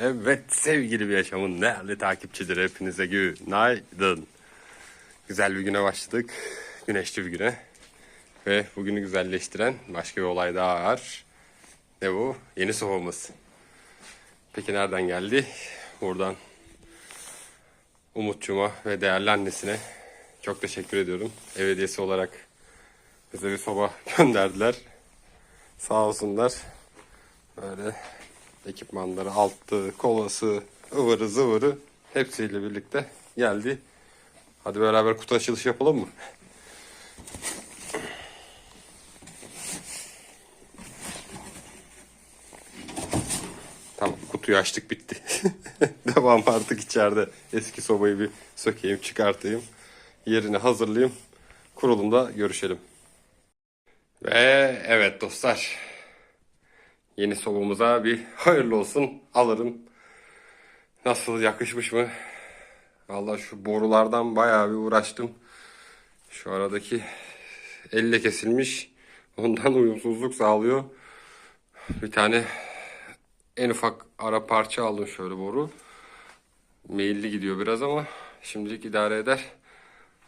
Evet sevgili bir yaşamın değerli takipçileri hepinize günaydın. Güzel bir güne başladık. Güneşli bir güne. Ve bugünü güzelleştiren başka bir olay daha var. Ne bu? Yeni sofamız. Peki nereden geldi? Buradan Umutçuma ve değerli annesine çok teşekkür ediyorum. Ev hediyesi olarak bize bir soba gönderdiler. Sağ olsunlar. Böyle ekipmanları, altı, kolası, ıvırı zıvırı hepsiyle birlikte geldi. Hadi beraber kutu açılışı yapalım mı? Tamam kutuyu açtık bitti. Devam artık içeride. Eski sobayı bir sökeyim çıkartayım. Yerini hazırlayayım. Kurulumda görüşelim. Ve evet dostlar. Yeni sobamıza bir hayırlı olsun alırım. Nasıl yakışmış mı? Vallahi şu borulardan bayağı bir uğraştım. Şu aradaki elle kesilmiş. Ondan uyumsuzluk sağlıyor. Bir tane en ufak ara parça aldım şöyle boru. Meyilli gidiyor biraz ama şimdilik idare eder.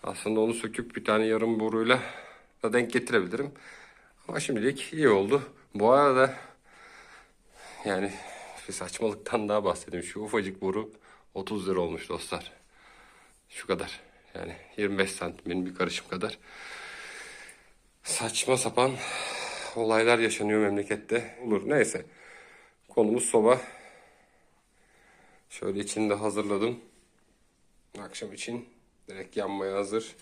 Aslında onu söküp bir tane yarım boruyla da denk getirebilirim. Ama şimdilik iyi oldu. Bu arada yani saçmalıktan daha bahsedeyim. Şu ufacık boru 30 lira olmuş dostlar. Şu kadar. Yani 25 santimin bir karışım kadar. Saçma sapan olaylar yaşanıyor memlekette. Olur neyse. Konumuz soba. Şöyle içini de hazırladım. Akşam için direkt yanmaya hazır.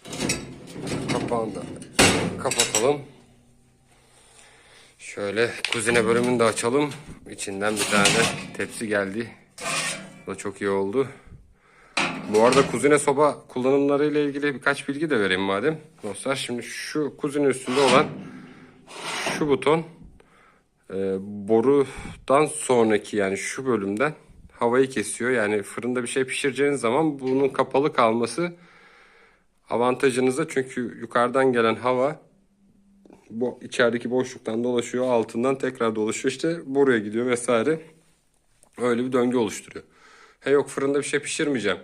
Kapağını da kapatalım. Şöyle kuzine bölümünü de açalım. İçinden bir tane tepsi geldi. Bu da çok iyi oldu. Bu arada kuzine soba kullanımları ile ilgili birkaç bilgi de vereyim madem. Dostlar şimdi şu kuzine üstünde olan şu buton e, borudan sonraki yani şu bölümden havayı kesiyor. Yani fırında bir şey pişireceğiniz zaman bunun kapalı kalması avantajınıza çünkü yukarıdan gelen hava bu içerideki boşluktan dolaşıyor, altından tekrar dolaşıyor işte boruya gidiyor vesaire. Öyle bir döngü oluşturuyor. He yok fırında bir şey pişirmeyeceğim.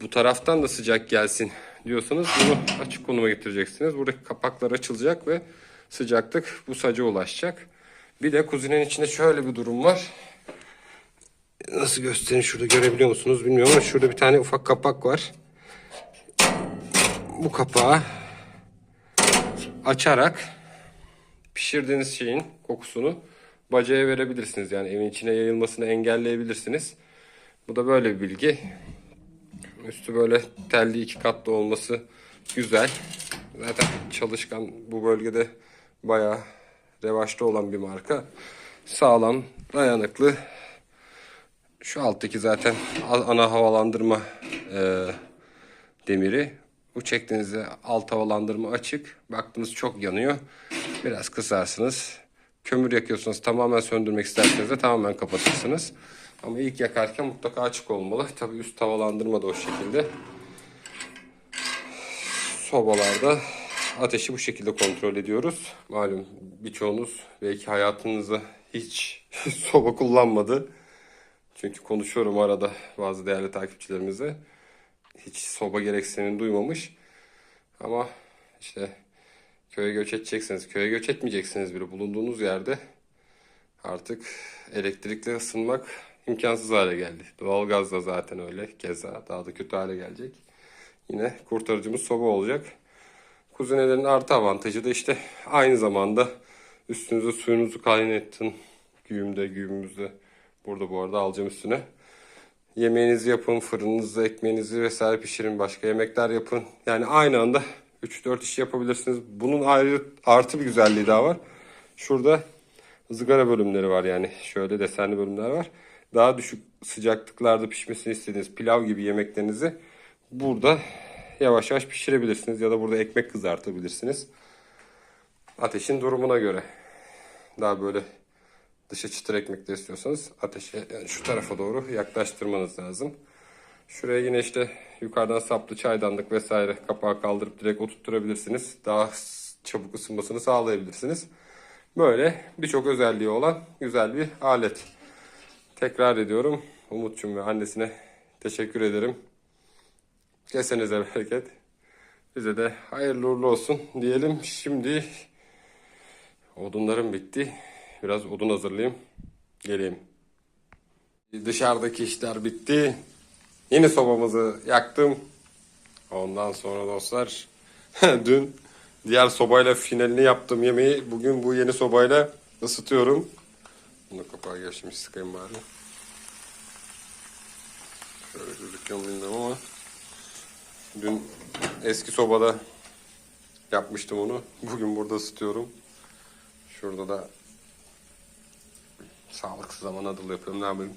Bu taraftan da sıcak gelsin diyorsanız bunu açık konuma getireceksiniz. Buradaki kapaklar açılacak ve sıcaklık bu saca ulaşacak. Bir de kuzinenin içinde şöyle bir durum var. Nasıl göstereyim şurada görebiliyor musunuz bilmiyorum ama şurada bir tane ufak kapak var. Bu kapağı açarak pişirdiğiniz şeyin kokusunu bacaya verebilirsiniz. Yani evin içine yayılmasını engelleyebilirsiniz. Bu da böyle bir bilgi. Üstü böyle telli iki katlı olması güzel. Zaten çalışkan bu bölgede bayağı revaçta olan bir marka. Sağlam, dayanıklı. Şu alttaki zaten ana havalandırma e, demiri. Bu çektiğinizde alt havalandırma açık. Baktınız çok yanıyor. Biraz kısarsınız. Kömür yakıyorsunuz tamamen söndürmek isterseniz de tamamen kapatırsınız. Ama ilk yakarken mutlaka açık olmalı. Tabii üst havalandırma da o şekilde. Sobalarda ateşi bu şekilde kontrol ediyoruz. Malum birçoğunuz belki hayatınızda hiç soba kullanmadı. Çünkü konuşuyorum arada bazı değerli takipçilerimize. Hiç soba gereksinimi duymamış. Ama işte köye göç edeceksiniz, köye göç etmeyeceksiniz bile bulunduğunuz yerde artık elektrikle ısınmak imkansız hale geldi. Doğalgaz da zaten öyle keza daha da kötü hale gelecek. Yine kurtarıcımız soba olacak. Kuzinelerin artı avantajı da işte aynı zamanda üstünüze suyunuzu kaynatın. Güğümde, güğümümüzde. Burada bu arada alacağım üstüne. Yemeğinizi yapın, fırınınızda ekmeğinizi vesaire pişirin, başka yemekler yapın. Yani aynı anda 3-4 iş yapabilirsiniz. Bunun ayrı artı bir güzelliği daha var. Şurada ızgara bölümleri var yani şöyle desenli bölümler var. Daha düşük sıcaklıklarda pişmesini istediğiniz pilav gibi yemeklerinizi burada yavaş yavaş pişirebilirsiniz ya da burada ekmek kızartabilirsiniz. Ateşin durumuna göre. Daha böyle dışı çıtır ekmek de istiyorsanız ateşe yani şu tarafa doğru yaklaştırmanız lazım. Şuraya yine işte yukarıdan saplı çaydanlık vesaire kapağı kaldırıp direkt oturtturabilirsiniz. Daha çabuk ısınmasını sağlayabilirsiniz. Böyle birçok özelliği olan güzel bir alet. Tekrar ediyorum. Umut'cum ve annesine teşekkür ederim. Kesenize bereket. Bize de hayırlı uğurlu olsun diyelim. Şimdi odunlarım bitti. Biraz odun hazırlayayım. Geleyim. Dışarıdaki işler bitti. Yeni sobamızı yaktım. Ondan sonra dostlar dün diğer sobayla finalini yaptım yemeği. Bugün bu yeni sobayla ısıtıyorum. Bunu kapağı geçmiş sıkayım bari. Şöyle gözüküyor bilmiyorum ama dün eski sobada yapmıştım onu. Bugün burada ısıtıyorum. Şurada da sağlıksız zaman adıl yapıyorum. Ne yapayım?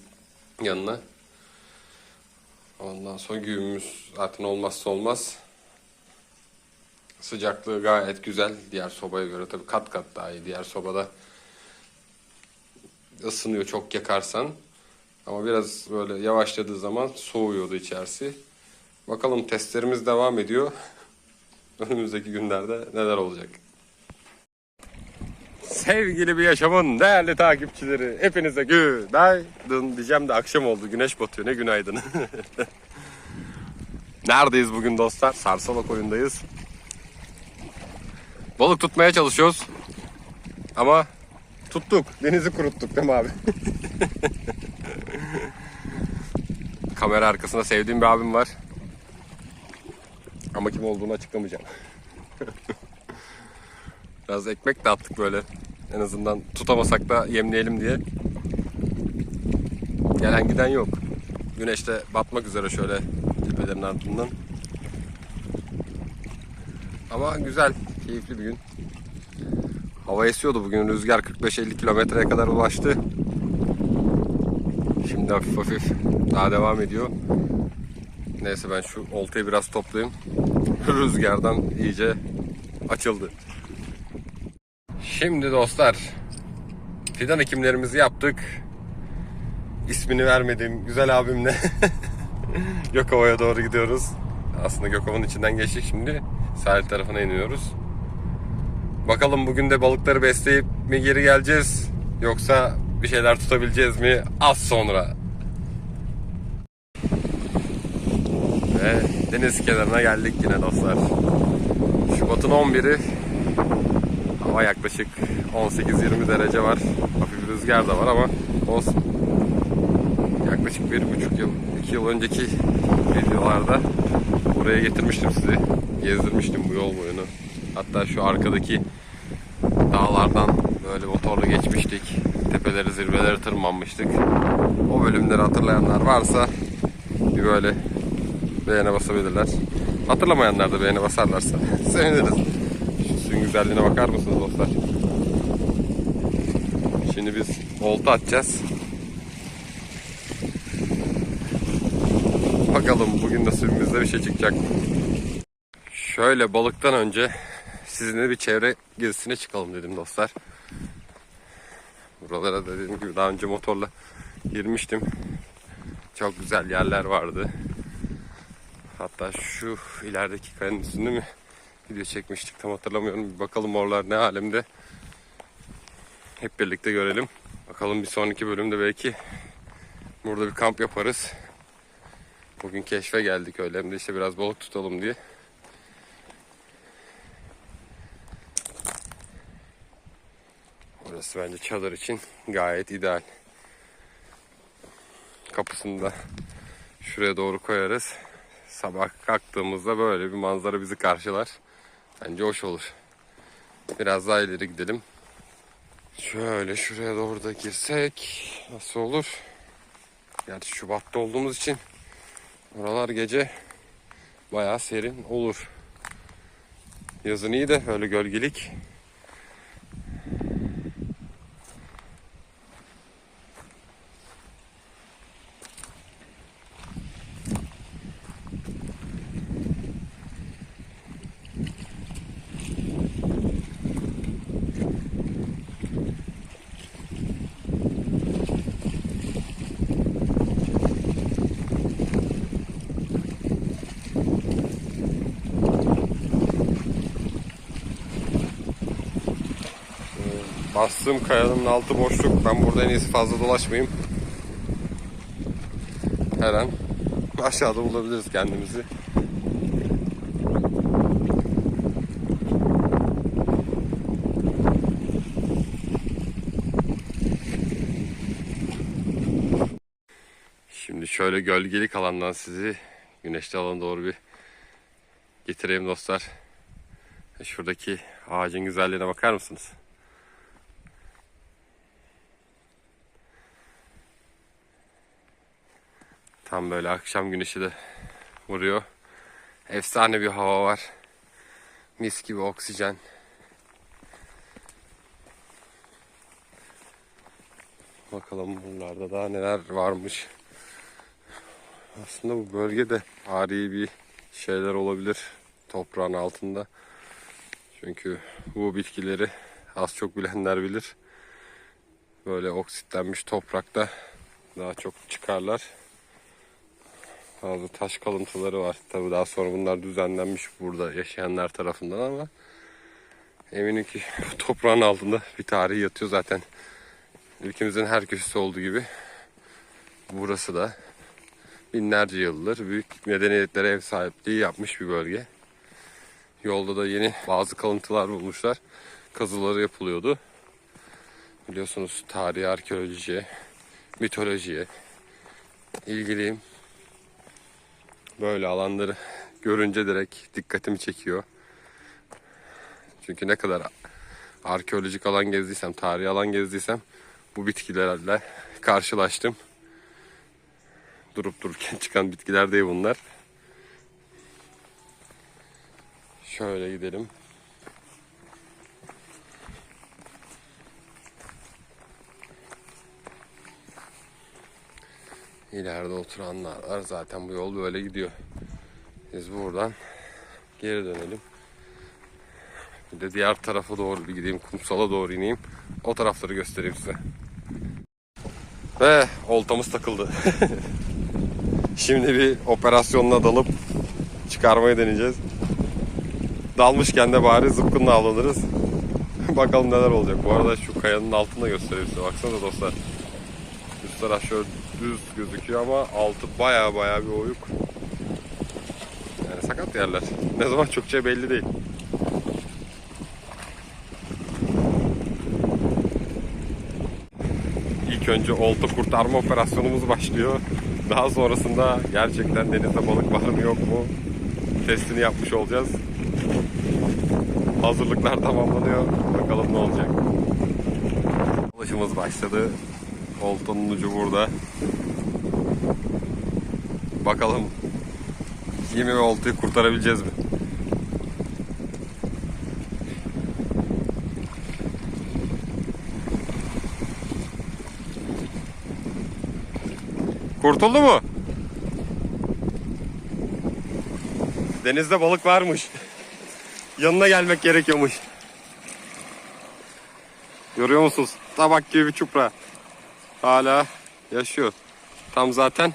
Yanına. Ondan sonra güğümümüz zaten olmazsa olmaz. Sıcaklığı gayet güzel. Diğer sobaya göre tabii kat kat daha iyi. Diğer sobada ısınıyor çok yakarsan. Ama biraz böyle yavaşladığı zaman soğuyordu içerisi. Bakalım testlerimiz devam ediyor. Önümüzdeki günlerde neler olacak? Sevgili bir yaşamın değerli takipçileri hepinize günaydın diyeceğim de akşam oldu güneş batıyor ne günaydın. Neredeyiz bugün dostlar? Sarsalak oyundayız. Balık tutmaya çalışıyoruz. Ama tuttuk. Denizi kuruttuk değil mi abi? Kamera arkasında sevdiğim bir abim var. Ama kim olduğunu açıklamayacağım. Biraz ekmek de attık böyle. En azından tutamasak da yemleyelim diye. Gelen giden yok. Güneş de batmak üzere şöyle tepelerin ardından. Ama güzel, keyifli bir gün. Hava esiyordu bugün. Rüzgar 45-50 kilometreye kadar ulaştı. Şimdi hafif hafif daha devam ediyor. Neyse ben şu oltayı biraz toplayayım. Rüzgardan iyice açıldı. Şimdi dostlar fidan ekimlerimizi yaptık. İsmini vermediğim güzel abimle Gökova'ya doğru gidiyoruz. Aslında Gökova'nın içinden geçtik şimdi. Sahil tarafına iniyoruz. Bakalım bugün de balıkları besleyip mi geri geleceğiz yoksa bir şeyler tutabileceğiz mi az sonra. Ve deniz kenarına geldik yine dostlar. Şubat'ın 11'i Hava yaklaşık 18-20 derece var. Hafif rüzgar da var ama olsun. Yaklaşık bir buçuk yıl, iki yıl önceki videolarda buraya getirmiştim sizi. Gezdirmiştim bu yol boyunu. Hatta şu arkadaki dağlardan böyle motorla geçmiştik. Tepeleri, zirveleri tırmanmıştık. O bölümleri hatırlayanlar varsa bir böyle beğene basabilirler. Hatırlamayanlar da beğene basarlarsa seviniriz. Suyun güzelliğine bakar mısınız dostlar? Şimdi biz olta atacağız. Bakalım bugün nasibimizde bir şey çıkacak? Şöyle balıktan önce sizinle bir çevre gezisine çıkalım dedim dostlar. Buralara da dediğim gibi daha önce motorla girmiştim. Çok güzel yerler vardı. Hatta şu ilerideki kayanın üstünde mi video çekmiştik tam hatırlamıyorum. Bir bakalım oralar ne alemde. Hep birlikte görelim. Bakalım bir sonraki bölümde belki burada bir kamp yaparız. Bugün keşfe geldik öyle hem de işte biraz balık tutalım diye. Burası bence çadır için gayet ideal. Kapısını da şuraya doğru koyarız. Sabah kalktığımızda böyle bir manzara bizi karşılar. Bence hoş olur. Biraz daha ileri gidelim. Şöyle şuraya doğru da girsek nasıl olur? Gerçi Şubat'ta olduğumuz için oralar gece bayağı serin olur. Yazın iyi de öyle gölgelik. Bastığım kayanın altı boşluk. Ben burada en iyisi fazla dolaşmayayım. her an aşağıda bulabiliriz kendimizi. Şimdi şöyle gölgelik alandan sizi güneşli alana doğru bir getireyim dostlar. Şuradaki ağacın güzelliğine bakar mısınız? Tam böyle akşam güneşi de vuruyor. Efsane bir hava var. Mis gibi oksijen. Bakalım buralarda daha neler varmış. Aslında bu bölgede tarihi bir şeyler olabilir toprağın altında. Çünkü bu bitkileri az çok bilenler bilir. Böyle oksitlenmiş toprakta daha çok çıkarlar. Bazı taş kalıntıları var. Tabi daha sonra bunlar düzenlenmiş burada yaşayanlar tarafından ama eminim ki toprağın altında bir tarih yatıyor zaten. Ülkemizin her köşesi olduğu gibi burası da binlerce yıldır büyük medeniyetlere ev sahipliği yapmış bir bölge. Yolda da yeni bazı kalıntılar bulmuşlar. Kazıları yapılıyordu. Biliyorsunuz tarihi, arkeolojiye, mitolojiye ilgiliyim. Böyle alanları görünce direkt dikkatimi çekiyor. Çünkü ne kadar arkeolojik alan gezdiysem, tarihi alan gezdiysem bu bitkilerle karşılaştım. Durup dururken çıkan bitkiler değil bunlar. Şöyle gidelim. İleride oturanlar var. Zaten bu yol böyle gidiyor. Biz buradan geri dönelim. Bir de diğer tarafa doğru bir gideyim. Kumsala doğru ineyim. O tarafları göstereyim size. Ve oltamız takıldı. Şimdi bir operasyonla dalıp çıkarmayı deneyeceğiz. Dalmışken de bari zıpkınla avlanırız. Bakalım neler olacak. Bu arada şu kayanın altında göstereyim size. Baksana dostlar. Üst taraf şöyle düz gözüküyor ama altı baya baya bir oyuk. Yani sakat yerler. Ne zaman çökeceği belli değil. İlk önce olta kurtarma operasyonumuz başlıyor. Daha sonrasında gerçekten denizde balık var mı yok mu testini yapmış olacağız. Hazırlıklar tamamlanıyor. Bakalım ne olacak. Alışımız başladı. Oltanın ucu burada. Bakalım yemi ve oltayı kurtarabileceğiz mi? Kurtuldu mu? Denizde balık varmış. Yanına gelmek gerekiyormuş. Görüyor musunuz? Tabak gibi bir çupra. Hala yaşıyor. Tam zaten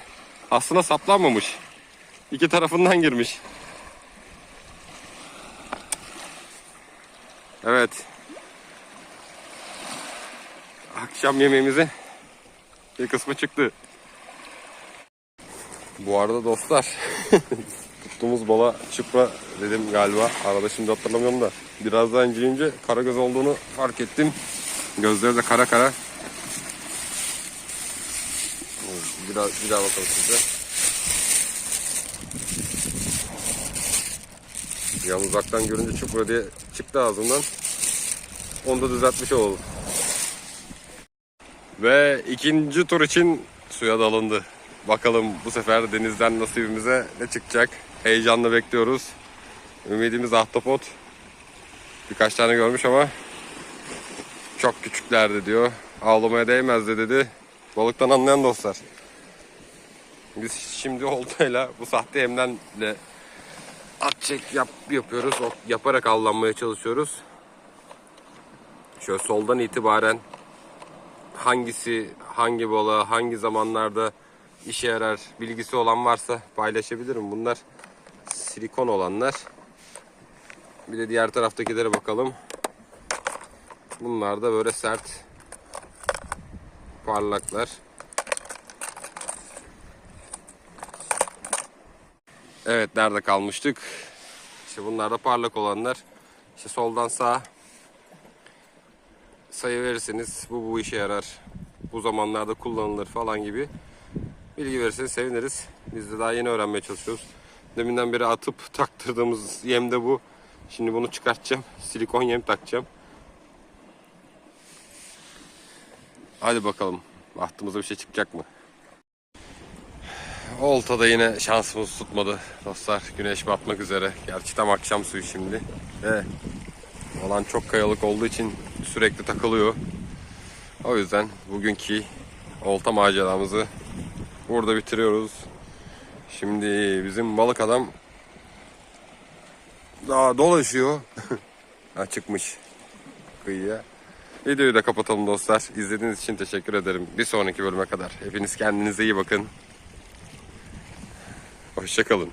aslında saplanmamış. İki tarafından girmiş. Evet. Akşam yemeğimizin bir kısmı çıktı. Bu arada dostlar tuttuğumuz bala çıpra dedim galiba. Arada şimdi hatırlamıyorum da. Biraz daha inceleyince karagöz olduğunu fark ettim. Gözleri de kara kara. Biraz bir daha bakalım size. Ya uzaktan görünce çıpra diye çıktı ağzından. Onu da düzeltmiş olalım. Ve ikinci tur için suya dalındı. Bakalım bu sefer denizden nasibimize ne çıkacak. Heyecanla bekliyoruz. Ümidimiz ahtapot. Birkaç tane görmüş ama çok küçüklerdi diyor. Avlamaya değmez de dedi. Balıktan anlayan dostlar. Biz şimdi oltayla bu sahte emlenle at çek yap, yapıyoruz. Yaparak avlanmaya çalışıyoruz. Şöyle soldan itibaren hangisi hangi balığa hangi zamanlarda işe yarar bilgisi olan varsa paylaşabilirim. Bunlar silikon olanlar. Bir de diğer taraftakilere bakalım. Bunlar da böyle sert parlaklar. Evet nerede kalmıştık? İşte bunlar da parlak olanlar. İşte soldan sağa sayı verirseniz bu bu işe yarar. Bu zamanlarda kullanılır falan gibi bilgi verirseniz seviniriz. Biz de daha yeni öğrenmeye çalışıyoruz. Deminden beri atıp taktırdığımız yem de bu. Şimdi bunu çıkartacağım. Silikon yem takacağım. Hadi bakalım. Bahtımıza bir şey çıkacak mı? Oltada yine şansımız tutmadı dostlar. Güneş batmak üzere. Gerçi tam akşam suyu şimdi. Ve olan çok kayalık olduğu için sürekli takılıyor. O yüzden bugünkü olta maceramızı burada bitiriyoruz. Şimdi bizim balık adam daha dolaşıyor. ha çıkmış kıyıya. Videoyu da kapatalım dostlar. İzlediğiniz için teşekkür ederim. Bir sonraki bölüme kadar. Hepiniz kendinize iyi bakın. Hoşçakalın.